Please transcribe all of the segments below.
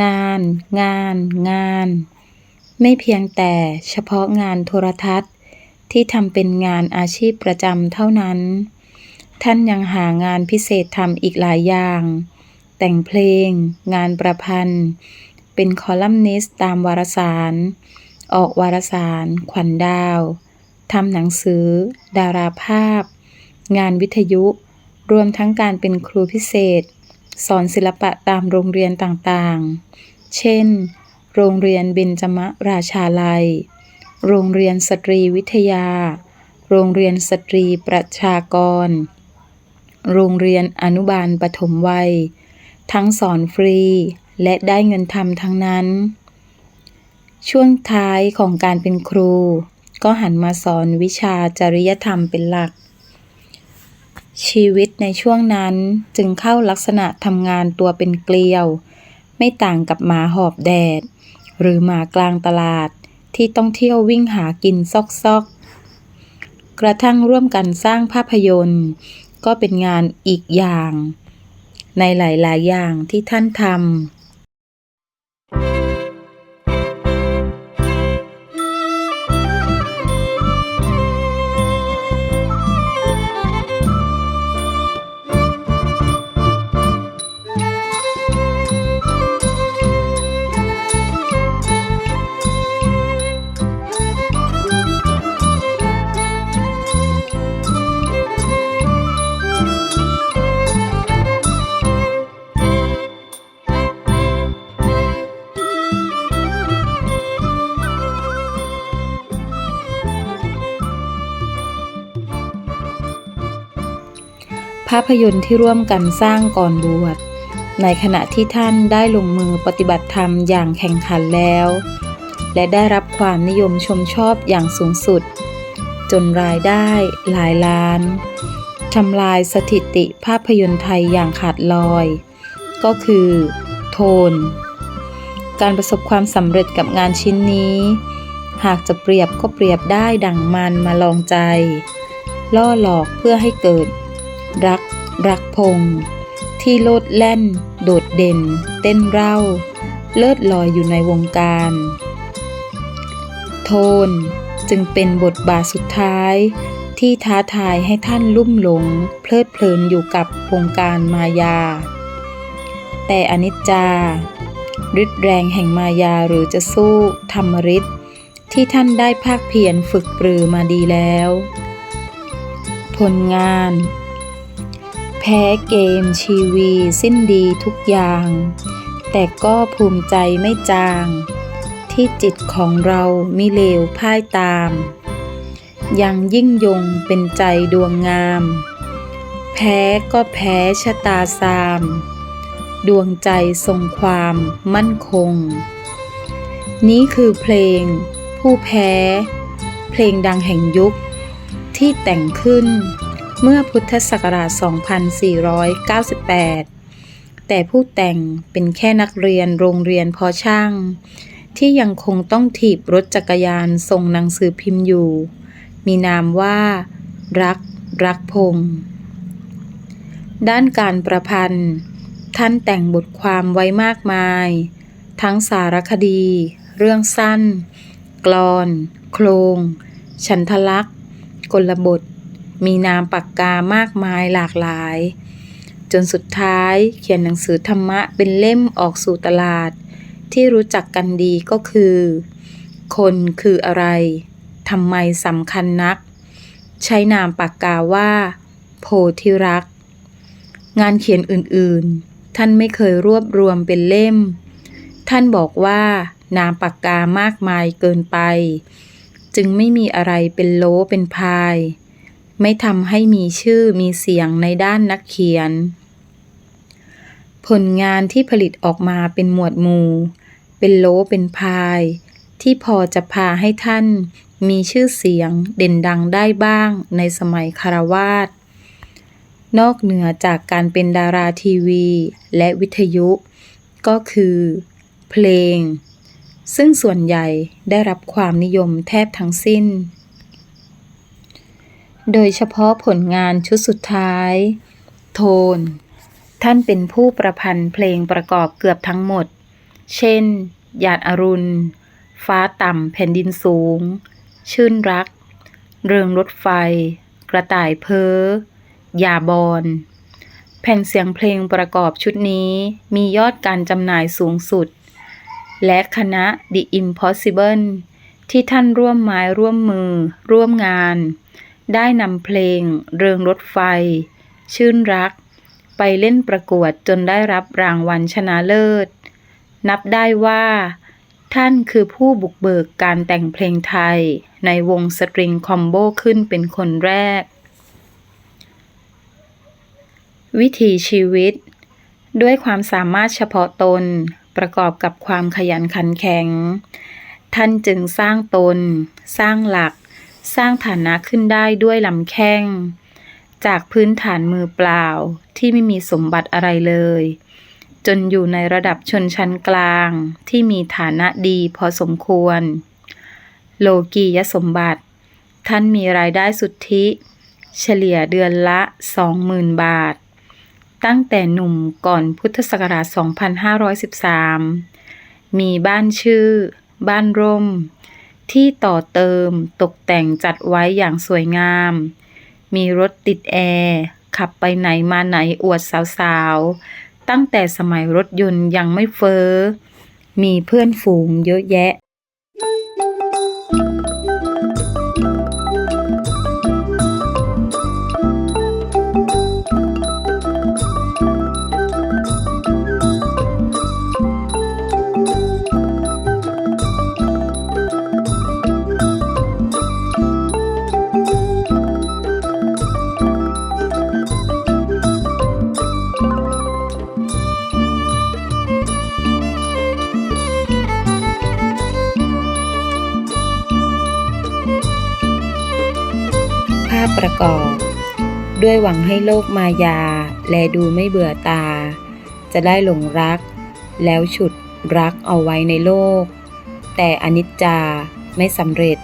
งาน งาน งาน ไม่เพียงแต่เฉพาะงานโทรทัศน์ ที่ทำเป็นงานอาชีพประจำเท่านั้น ท่านยังหางานพิเศษทำอีกหลายอย่าง แต่งเพลง งานประพันธ์ เป็นคอลัมนิสต์ตามวารสาร ออกวารสาร ขวัญดาวทำหนังสือ ดาราภาพ งานวิทยุ รวมทั้งการเป็นครูพิเศษ สอนศิลปะตามโรงเรียนต่างๆ เช่น โรงเรียนเบญจมราชาลัย โรงเรียนสตรีวิทยา โรงเรียนสตรีประชากร โรงเรียนอนุบาลปฐมวัย ทั้งสอนฟรีและได้เงินทำทั้งนั้น ช่วงท้ายของการเป็นครู ก็หันมาสอนวิชาจริยธรรมเป็นหลัก ชีวิตในช่วงนั้นจึงเข้าลักษณะทำงานตัวเป็นเกลียว ไม่ต่างกับหมาหอบแดด หรือหมากลางตลาดที่ต้องเที่ยววิ่งหากินซอกๆกระทั่งร่วมกันสร้างภาพยนตร์ ก็เป็นงานอีกอย่าง ในหลาย ๆ อย่างที่ท่านทำาพยนตร์ที่ร่วมกันสร้างก่อนบวช ในขณะที่ท่านได้ลงมือปฏิบัติธรรมอย่างแข่งขันแล้ว และได้รับความนิยมชมชอบอย่างสูงสุด จนรายได้หลายล้านทำลายสถิติภาพยนตร์ไทยอย่างขาดลอย ก็คือ โทน การประสบความสำเร็จกับงานชิ้นนี้ หากจะเปรียบก็เปรียบได้ดังมันมาลองใจ ล่อหลอกเพื่อให้เกิด รัก รักพง ที่โลดแล่น โดดเด่น เต้นเร่า เลิศลอยอยู่ในวงการ โทนจึงเป็นบทบาทสุดท้าย ที่ท้าทายให้ท่านลุ่มหลง เพลิดเพลินอยู่กับวงการมายา แต่อนิจจาฤทธิ์แรงแห่งมายาหรือจะสู้ธรรมฤทธิ์ที่ท่านได้ภาคเพียรฝึกปรือมาดีแล้ว ผลงาน พ้เกมชีวีสิ้นดีทุกอย่าง แต่ก็ภูมิใจไม่จาง ที่จิตของเรามิเลวพ่ายตาม ยังยิ่งยงเป็นใจดวงงาม แพ้ก็แพ้ชะตาสาม ดวงใจทรงความมั่นคง นี้คือเพลง ผู้แพ้ เพลงดังแห่งยุคที่แต่งขึ้น เมื่อพุทธศักราช 2498 แต่ผู้แต่งเป็นแค่นักเรียนโรงเรียนพอช่าง ที่ยังคงต้องถีบรถจักรยานส่งหนังสือพิมพ์อยู่ มีนามว่า รัก รักพงษ์ด้านการประพันธ์ ท่านแต่งบทความไว้มากมาย ทั้งสารคดี เรื่องสั้น กลอน โครง ฉันทลักษ์กลบท มีนามปากกามากมายหลากหลาย จนสุดท้ายเขียนหนังสือธรรมะเป็นเล่มออกสู่ตลาด ที่รู้จักกันดีก็คือ คนคืออะไรทำไมสำคัญนัก ใช้นามปากกาว่า โพธิรัก งานเขียนอื่นๆ ท่านไม่เคยรวบรวมเป็นเล่ม ท่านบอกว่านามปากกามากมายเกินไป จึงไม่มีอะไรเป็นโลเป็นพาย ไม่ทำให้มีชื่อมีเสียงในด้านนักเขียน ผลงานที่ผลิตออกมาเป็นหมวดหมู่ เป็นโลเป็นพาย ที่พอจะพาให้ท่าน มีชื่อเสียงเด่นดังได้บ้างในสมัยคารวาสนอกเหนือจากการเป็นดาราทีวี และวิทยุ ก็คือ เพลง ซึ่งส่วนใหญ่ได้รับความนิยมแทบทั้งสิ้น โดยเฉพาะผลงานชุดสุดท้าย โทน ท่านเป็นผู้ประพันธ์เพลงประกอบเกือบทั้งหมด เช่นหยาดอรุณ ฟ้าต่ำแผ่นดินสูง ชื่นรัก เริงรถไฟ กระต่ายเพ้อยาบอน แผ่นเสียงเพลงประกอบชุดนี้มียอดการจำหน่ายสูงสุด และคณะ The Impossible ที่ท่านร่วมไม้ร่วมมือ ร่วมงาน ได้นำเพลงเริงรถไฟ ชื่นรัก ไปเล่นประกวดจนได้รับรางวัลชนะเลิศ นับได้ว่า ท่านคือผู้บุกเบิกการแต่งเพลงไทย ในวงสตริงคอมโบขึ้นเป็นคนแรก วิถีชีวิต ด้วยความสามารถเฉพาะตนประกอบกับความขยันขันแข็ง ท่านจึงสร้างตน สร้างหลัก สร้างฐานะขึ้นได้ด้วยลำแข้ง จากพื้นฐานมือเปล่าที่ไม่มีสมบัติอะไรเลย จนอยู่ในระดับชนชั้นกลางที่มีฐานะดีพอสมควร โลกียสมบัติ ท่านมีรายได้สุทธิ เฉลี่ยเดือนละ 20,000 บาท ตั้งแต่หนุ่มก่อนพุทธศักราช 2513 มีบ้านชื่อ บ้านร่ม ที่ต่อเติมตกแต่งจัดไว้อย่างสวยงาม มีรถติดแอร์ ขับไปไหนมาไหนอวดสาวๆ ตั้งแต่สมัยรถยนต์ยังไม่เฟอ้อ มีเพื่อนฝูงเยอะแยะ ประกอบ ด้วยหวังให้โลกมายา แลดูไม่เบื่อตา จะได้หลงรัก แล้วฉุดรักเอาไว้ในโลก แต่อนิจจาไม่สำเร็จ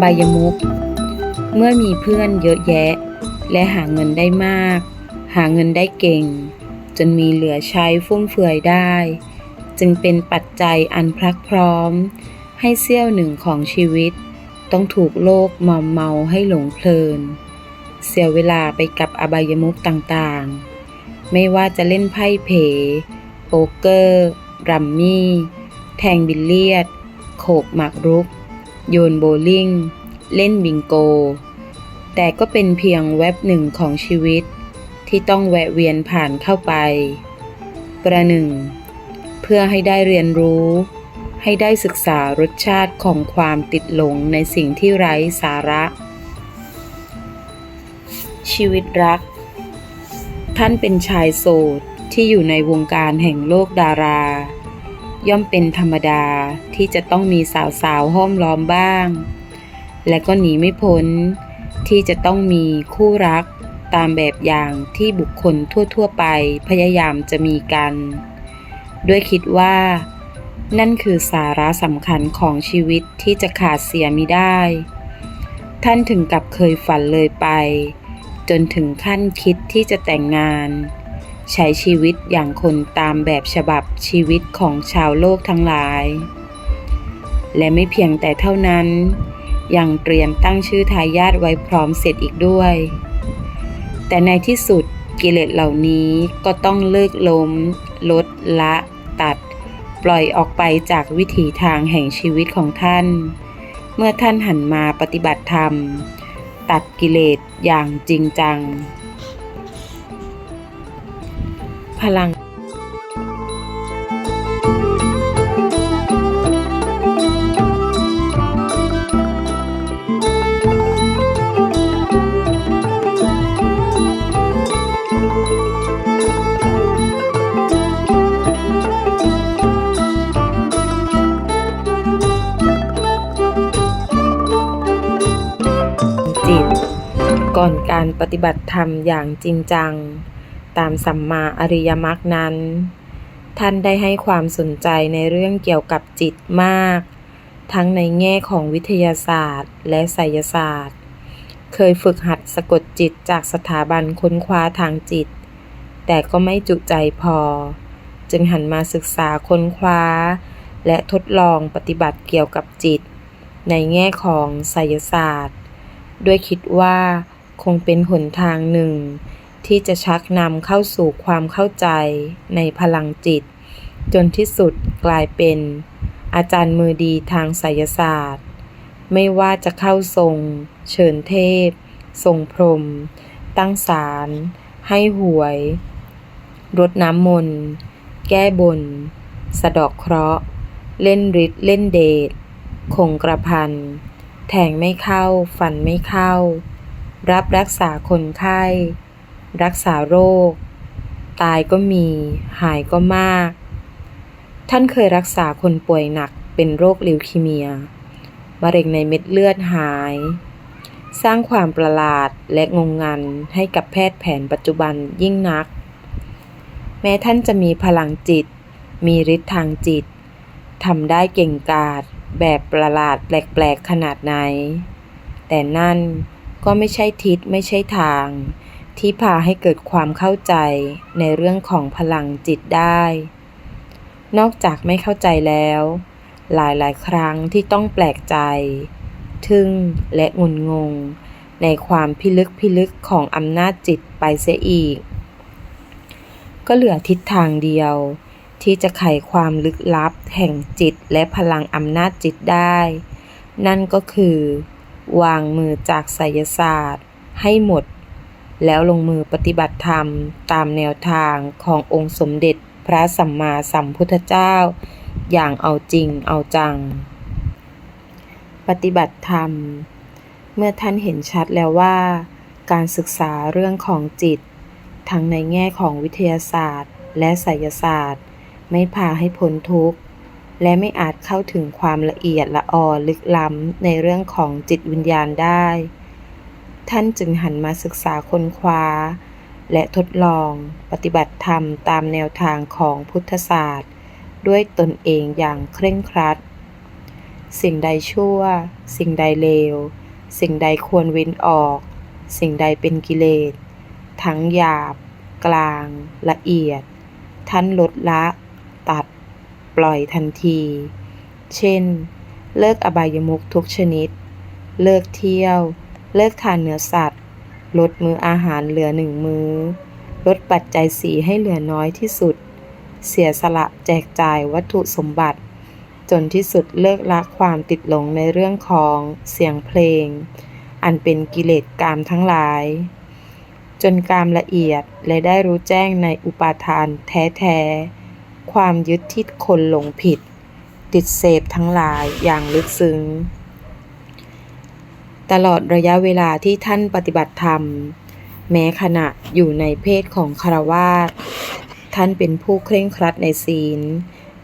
อบายมุขเมื่อมีเพื่อนเยอะแยะ และหาเงินได้มาก หาเงินได้เก่ง จนมีเหลือใช้ฟุ่มเฟือยได้ จึงเป็นปัจจัยอันพลักพร้อม ให้เสี้ยวหนึ่งของชีวิต ต้องถูกโลกมอมเมาให้หลงเพลิน เสียเวลาไปกับอบายมุขต่างๆ ไม่ว่าจะเล่นไพ่เพโป๊กเกอร์ รัมมี่ แทงบิลเลียด โขกหมากรุก โยนโบว์ลิ่ง เล่นบิงโก แต่ก็เป็นเพียงแวบหนึ่งของชีวิต ที่ต้องแวะเวียนผ่านเข้าไป ประหนึ่ง เพื่อให้ได้เรียนรู้ ให้ได้ศึกษารสชาติของความติดหลงในสิ่งที่ไร้สาระ ชีวิตรัก ท่านเป็นชายโสดที่อยู่ในวงการแห่งโลกดารา ย่อมเป็นธรรมดาที่จะต้องมีสาวๆห้อมล้อมบ้าง และก็หนีไม่พ้น ที่จะต้องมีคู่รักตามแบบอย่างที่บุคคลทั่วๆไปพยายามจะมีกัน ด้วยคิดว่า นั่นคือสาระสำคัญของชีวิตที่จะขาดเสียมิได้ ท่านถึงกับเคยฝันเลยไป จนถึงขั้นคิดที่จะแต่งงาน ใช้ชีวิตอย่างคนตามแบบฉบับชีวิตของชาวโลกทั้งหลาย และไม่เพียงแต่เท่านั้น ยังเตรียมตั้งชื่อทายาทไว้พร้อมเสร็จอีกด้วย แต่ในที่สุดกิเลสเหล่านี้ก็ต้องเลิกล้ม ลดละตัด ปล่อยออกไปจากวิถีทางแห่งชีวิตของท่าน เมื่อท่านหันมาปฏิบัติธรรม ตัดกิเลสอย่างจริงจัง พลังก่อนการปฏิบัติธรรมอย่างจริงจัง ตามสัมมาอริยมรรคนั้น ท่านได้ให้ความสนใจในเรื่องเกี่ยวกับจิตมาก ทั้งในแง่ของวิทยาศาสตร์ และไสยศาสตร์ เคยฝึกหัดสะกดจิตจากสถาบันค้นคว้าทางจิต แต่ก็ไม่จุใจพอ จึงหันมาศึกษาค้นคว้า และทดลองปฏิบัติเกี่ยวกับจิต ในแง่ของไสยศาสตร์ ด้วยคิดว่าคงเป็นหนทางหนึ่ง ที่จะชักนำเข้าสู่ความเข้าใจในพลังจิต จนที่สุดกลายเป็น อาจารย์มือดีทางไสยศาสตร์ ไม่ว่าจะเข้าทรง เชิญเทพ ทรงพรม ตั้งศาลให้หวย รดน้ำมนต์ แก้บน สะดอกเคราะห์ เล่นฤทธิ์เล่นเดชคงกระพัน แทงไม่เข้า ฟันไม่เข้า รับรักษาคนไข้ รักษาโรค ตายก็มี หายก็มาก ท่านเคยรักษาคนป่วยหนักเป็นโรคลิวคีเมีย มะเร็งในเม็ดเลือดหาย สร้างความประหลาดและงงงันให้กับแพทย์แผนปัจจุบันยิ่งนัก แม้ท่านจะมีพลังจิต มีฤทธิ์ทางจิตทำได้เก่งกาจแบบประหลาดแปลกๆขนาดไหน แต่นั่นก็ไม่ใช่ทิศไม่ใช่ทาง ที่พาให้เกิดความเข้าใจในเรื่องของพลังจิตได้ นอกจากไม่เข้าใจแล้ว หลายๆ ครั้งที่ต้องแปลกใจ ทึ่งและงุนงง ในความพิลึกพิลึกของอำนาจจิตไปเสียอีก ก็เหลือทิศทางเดียว ที่จะไขความลึกลับแห่งจิตและพลังอำนาจจิตได้ นั่นก็คือ วางมือจากไสยศาสตร์ให้หมด แล้วลงมือปฏิบัติธรรมตามแนวทางขององค์สมเด็จพระสัมมาสัมพุทธเจ้า อย่างเอาจริงเอาจัง ปฏิบัติธรรม เมื่อท่านเห็นชัดแล้วว่า การศึกษาเรื่องของจิต ทั้งในแง่ของวิทยาศาสตร์ และไสยศาสตร์ ไม่พาให้พ้นทุกข์และไม่อาจเข้าถึงความละเอียดละออลึกล้ำในเรื่องของจิตวิญญาณได้ ท่านจึงหันมาศึกษาค้นคว้า และทดลองปฏิบัติธรรมตามแนวทางของพุทธศาสตร์ ด้วยตนเองอย่างเคร่งครัด สิ่งใดชั่ว สิ่งใดเลว สิ่งใดควรเว้นออก สิ่งใดเป็นกิเลส ทั้งหยาบ กลาง ละเอียด ท่านลดละ ตัด ปล่อยทันที เช่น เลิกอบายมุขทุกชนิด เลิกเที่ยว เลิกทานเนื้อสัตว์ ลดมื้ออาหารเหลือหนึ่งมื้อ ลดปัจจัยสีให้เหลือน้อยที่สุด เสียสละแจกจ่ายวัตถุสมบัติ จนที่สุดเลิกละความติดหลงในเรื่องของเสียงเพลง อันเป็นกิเลสกามทั้งหลาย จนกามละเอียดและได้รู้แจ้งในอุปาทานแท้ๆความยึดที่คนหลงผิด ติดเสพทั้งหลายอย่างลึกซึ้ง ตลอดระยะเวลาที่ท่านปฏิบัติธรรม แม้ขณะอยู่ในเพศของคารวาสท่านเป็นผู้เคร่งครัดในศีล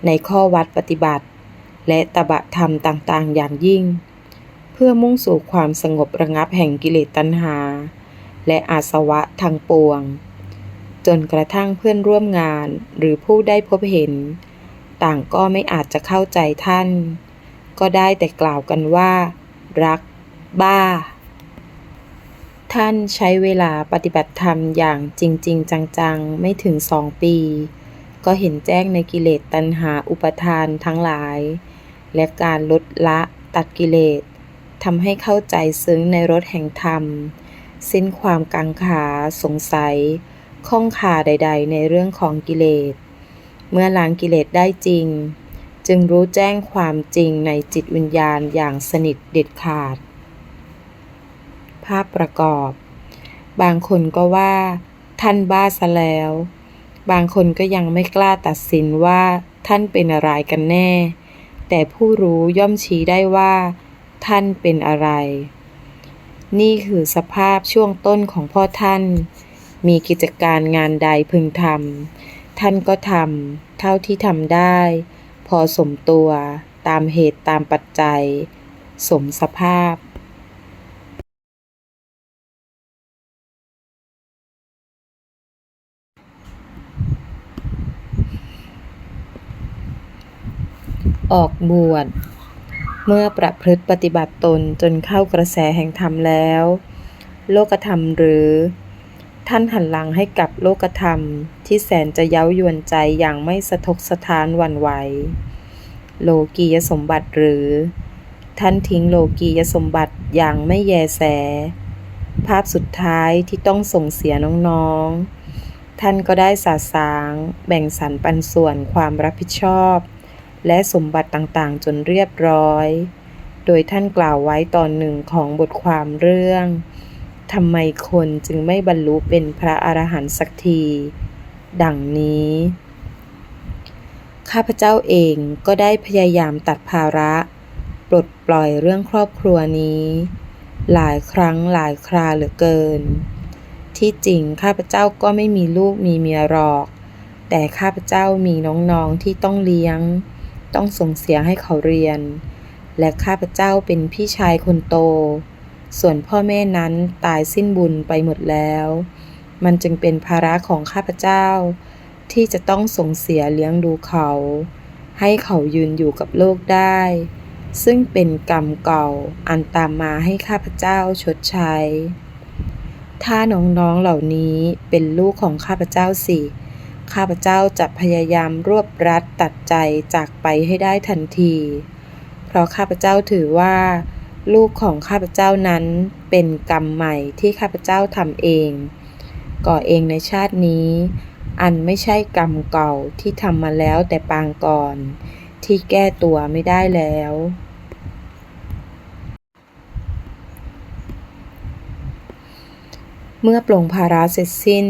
ในข้อวัดปฏิบัติ และตบะธรรมต่างๆ อย่างยิ่ง เพื่อมุ่งสู่ความสงบระงับแห่งกิเลสตัณหา และอาสวะทางปวง จนกระทั่งเพื่อนร่วมงานหรือผู้ได้พบเห็น ต่างก็ไม่อาจจะเข้าใจท่าน ก็ได้แต่กล่าวกันว่า รัก บ้าท่านใช้เวลาปฏิบัติธรรมอย่างจริงๆจังๆ ไม่ถึงสองปี ก็เห็นแจ้งในกิเลสตัณหาอุปทานทั้งหลาย และการลดละตัดกิเลสทำให้เข้าใจซึ้งในรสแห่งธรรม สิ้นความกังขาสงสัย ข้องขาใด ๆ ในเรื่องของกิเลส เมื่อล้างกิเลสได้จริง จึงรู้แจ้งความจริงในจิตวิญญาณอย่างสนิทเด็ดขาด ภาพประกอบ บางคนก็ว่า ท่านบ้าซะแล้ว บางคนก็ยังไม่กล้าตัดสินว่าท่านเป็นอะไรกันแน่ แต่ผู้รู้ย่อมชี้ได้ว่า ท่านเป็นอะไร นี่คือสภาพช่วงต้นของพ่อท่าน มีกิจการงานใดพึงทำท่านก็ทำเท่าที่ทำได้ พอสมตัวตามเหตุตามปัจจัย สมสภาพ ออกบวชเมื่อประพฤติปฏิบัติตนจนเข้ากระแสแห่งธรรมแล้ว โลกธรรมหรือ ท่านหันหลังให้กับโลกธรรมที่แสนจะเย้ายวนใจอย่างไม่สะทกสะท้านวันไหวโลกียสมบัติหรือ ท่านทิ้งโลกียสมบัติอย่างไม่แยแส ภาพสุดท้ายที่ต้องส่งเสียน้องๆ ท่านก็ได้สาสาง แบ่งสรรปันส่วนความรับผิดชอบ และสมบัติต่างๆ จนเรียบร้อย โดยท่านกล่าวไว้ตอนหนึ่งของบทความเรื่องทำไมคนจึงไม่บรรลุเป็นพระอรหันต์สักที ดังนี้ ข้าพเจ้าเองก็ได้พยายามตัดภาระ ปลดปล่อยเรื่องครอบครัวนี้ หลายครั้งหลายคราเหลือเกิน ที่จริงข้าพเจ้าก็ไม่มีลูกมีเมียหรอก แต่ข้าพเจ้ามีน้องๆที่ต้องเลี้ยง ต้องส่งเสียให้เขาเรียน และข้าพเจ้าเป็นพี่ชายคนโต ส่วนพ่อแม่นั้นตายสิ้นบุญไปหมดแล้ว มันจึงเป็นภาระของข้าพเจ้า ที่จะต้องส่งเสียเลี้ยงดูเขา ให้เขายืนอยู่กับโลกได้ ซึ่งเป็นกรรมเก่าอันตามมาให้ข้าพเจ้าชดใช้ ถ้าน้องๆเหล่านี้เป็นลูกของข้าพเจ้าสิ ข้าพเจ้าจะพยายามรวบรัดตัดใจจากไปให้ได้ทันที เพราะข้าพเจ้าถือว่า ลูกของข้าพเจ้านั้นเป็นกรรมใหม่ที่ข้าพเจ้าทำเอง ก่อเองในชาตินี้ อันไม่ใช่กรรมเก่าที่ทำมาแล้วแต่ปางก่อน ที่แก้ตัวไม่ได้แล้วเมื่อปลงภาระเสร็จสิ้น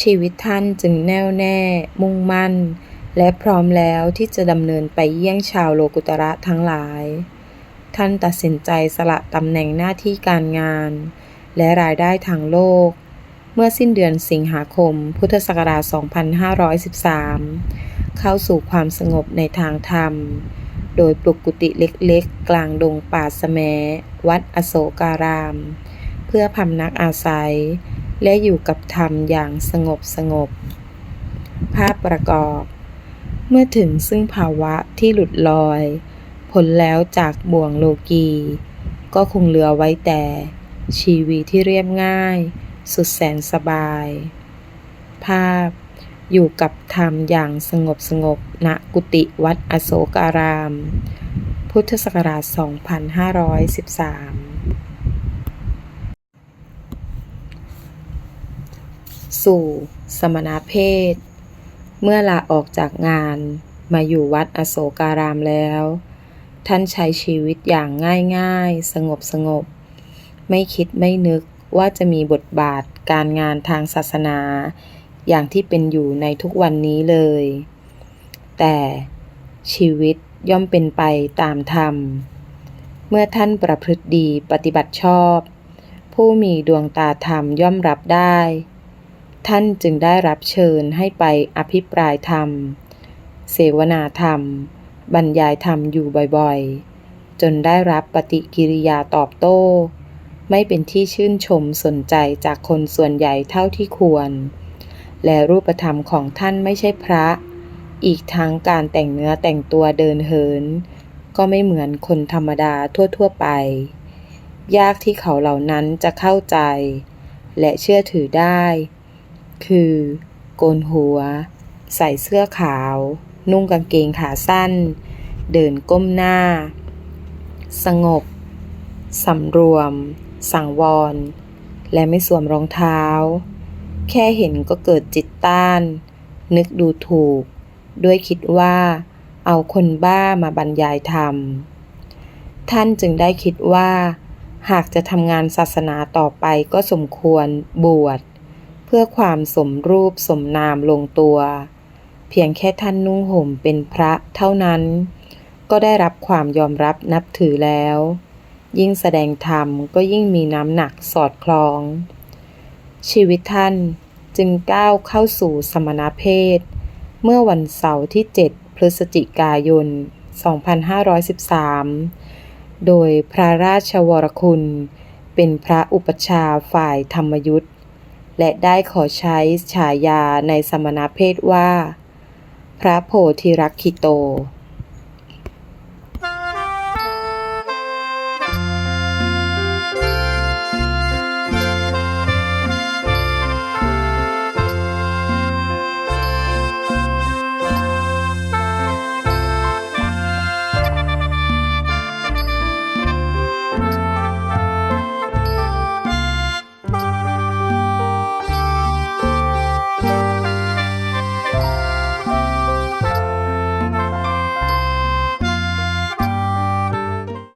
ชีวิตท่านจึงแน่วแน่ มุ่งมั่น และพร้อมแล้วที่จะดำเนินไปเยี่ยงชาวโลกุตระทั้งหลาย ท่านตัดสินใจสละตำแหน่งหน้าที่การงาน และรายได้ทางโลก เมื่อสิ้นเดือนสิงหาคม พุทธศักราช 2513 เข้าสู่ความสงบในทางธรรม โดยปลุกกุฏิเล็กๆ กลางดงป่าสแมวัดอโศการาม เพื่อพำนักอาศัย และอยู่กับธรรมอย่างสงบสงบ ภาพประกอบ เมื่อถึงซึ่งภาวะที่หลุดลอย ผลแล้วจากบ่วงโลกี ก็คงเหลือไว้แต่ ชีวิตที่เรียบง่าย สุดแสนสบาย ภาพอยู่กับธรรมอย่างสงบสงบณกุฏิวัดอโศการาม พุทธศักราช 2513 สู่ สมณเพศ เมื่อลาออกจากงานมาอยู่วัดอโศการามแล้ว ท่านใช้ชีวิตอย่างง่ายๆ สงบสงบ ไม่คิดไม่นึกว่าจะมีบทบาทการงานทางศาสนา อย่างที่เป็นอยู่ในทุกวันนี้เลย แต่ชีวิตย่อมเป็นไปตามธรรม เมื่อท่านประพฤติดีปฏิบัติชอบ ผู้มีดวงตาธรรมย่อมรับได้ ท่านจึงได้รับเชิญให้ไปอภิปรายธรรม เสวนาธรรม บรรยายธรรมอยู่บ่อยๆ จนได้รับปฏิกิริยาตอบโต้ ไม่เป็นที่ชื่นชมสนใจจากคนส่วนใหญ่เท่าที่ควร และรูปธรรมของท่านไม่ใช่พระ อีกทั้งการแต่งเนื้อแต่งตัวเดินเหิน ก็ไม่เหมือนคนธรรมดาทั่วๆไป ยากที่เขาเหล่านั้นจะเข้าใจ และเชื่อถือได้ คือ โกนหัว ใส่เสื้อขาว นุ่งกางเกงขาสั้น เดินก้มหน้า สงบสำรวม สังวร และไม่สวมรองเท้า แค่เห็นก็เกิดจิตต้าน นึกดูถูก ด้วยคิดว่า เอาคนบ้ามาบรรยายธรรม ท่านจึงได้คิดว่า หากจะทำงานศาสนาต่อไปก็สมควรบวช พื่อความสมรูปสมนามลงตัว เพียงแค่ท่านนุ่งห่มเป็นพระเท่านั้น ก็ได้รับความยอมรับนับถือแล้ว ยิ่งแสดงธรรมก็ยิ่งมีน้ำหนักสอดคล้อง ชีวิตท่านจึงก้าวเข้าสู่สมณเพศ เมื่อวันเสาร์ที่ 7 พฤศจิกายน 2513 โดยพระราชวรคุณ เป็นพระอุปชาฝ่ายธรรมยุทธ และได้ขอใช้ฉายาในสมณเพศว่า พระโพธิรักขิโต